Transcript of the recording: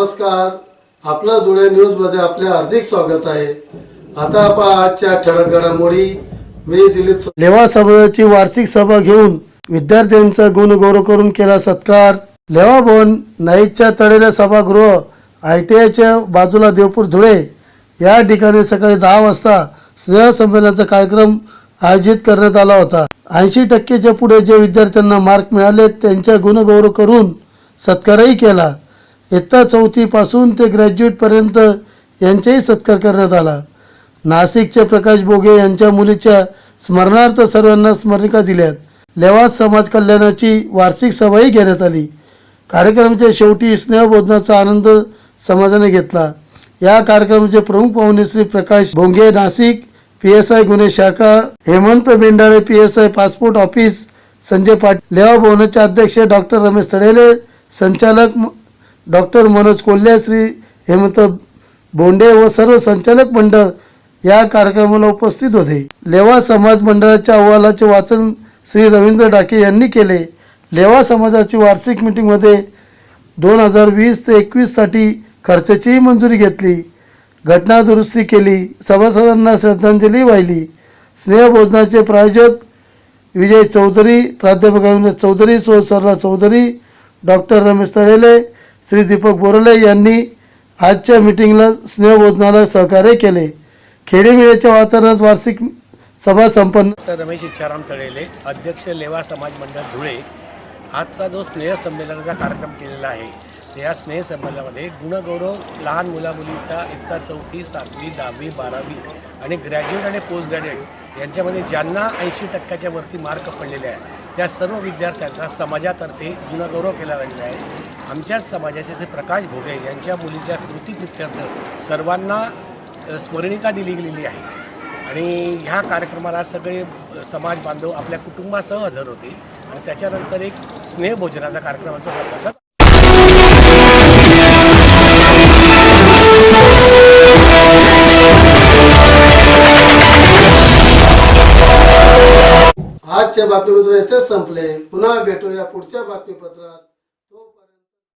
आपलं धुळे न्यूजमध्ये आपले हार्दिक स्वागत आहे. आता आपण आजच्या ठळक घडामोडी. मी दिलीप लेवा समाजाची वार्षिक सभा घेऊन विद्यार्थ्यांचा गुणगौरव करून केला सत्कार. लेवा भवन नाईकच्या तळेल्या सभागृह आय टी आयच्या बाजूला देवपूर धुळे. या ठिकाणी सकाळी दहा वाजता स्नेहसंमेलनाचा कार्यक्रम आयोजित करण्यात आला होता. ऐंशी टक्केच्या पुढे जे विद्यार्थ्यांना मार्क मिळाले त्यांच्या गुणगौरव करून सत्कारही केला. इयत्ता चौथीपासून ते ग्रॅज्युएटपर्यंत यांचाही सत्कार करण्यात आला. नाशिकचे प्रकाश बोगे यांच्या मुलीच्या स्मरणार्थ सर्वांना स्मरणिका दिल्यात. लेवास समाज कल्याणाची वार्षिक सभाही घेण्यात आली. कार्यक्रमाच्या शेवटी स्नेहबोधनाचा आनंद समाजाने घेतला. या कार्यक्रमाचे प्रमुख पाहुणे Shri Prakash Bhonge Nashik P S I गुन्हे शाखा Hemant Bendale P S I passport office Sanjay Patil Leva भवनाचे अध्यक्ष डॉक्टर रमेश तडेले संचालक डॉक्टर मनोज कोल्हे श्री हेमंत बोंडे व सर्व संचालक मंडळ या कार्यक्रमाला उपस्थित होते. लेवा समाज मंडळाच्या अहवालाचे वाचन श्री रवींद्र डाके यांनी केले. लेवा समाजाची वार्षिक मिटिंगमध्ये दोन हजार वीस ते एकवीससाठी खर्चाचीही मंजुरी घेतली. घटना दुरुस्ती केली. सभासदांना श्रद्धांजली वाहिली. स्नेहभोजनाचे प्रायोजक विजय चौधरी प्राध्यापक रवींद्र चौधरी सो सरला चौधरी डॉक्टर रमेश तळेले श्री दीपक बोरले यांनी आजच्या मिटिंगला स्नेहबोधनाला सहकार्य केले. खेडेमेळ्याच्या वातावरणात वार्षिक सभा संपन्न रमेश इच्छाराम तळेले अध्यक्ष लेवा समाज मंडळ धुळे आजचा जो स्नेहसंमेलनाचा कार्यक्रम केलेला आहे या स्नेहसंमेलनामध्ये गुणगौरव लहान मुलामुलीचा इयत्ता चौथी सातवी दहावी बारावी आणि ग्रॅज्युएट आणि पोस्ट ग्रॅज्युएट यांच्यामध्ये ज्यांना ऐंशी टक्क्याच्या वरती मार्क पडलेले आहे त्या सर्व विद्यार्थ्यांचा समाजातर्फे गुणगौरव केला गेलेला आहे. आमच्याच समाजाचे जे प्रकाश भोगे यांच्या मुलीच्या स्मृतीप्रित्यर्थ सर्वांना स्मरणिका दिली गेलेली आहे. आणि ह्या कार्यक्रमाला सगळे समाज बांधव आपल्या कुटुंबासह हजर होते. आणि त्याच्यानंतर एक स्नेहभोजनाचा कार्यक्रम आमचा सांगतात आजच्या बातमीपत्र इथेच संपले. पुन्हा भेटूया पुढच्या बातमीपत्रात.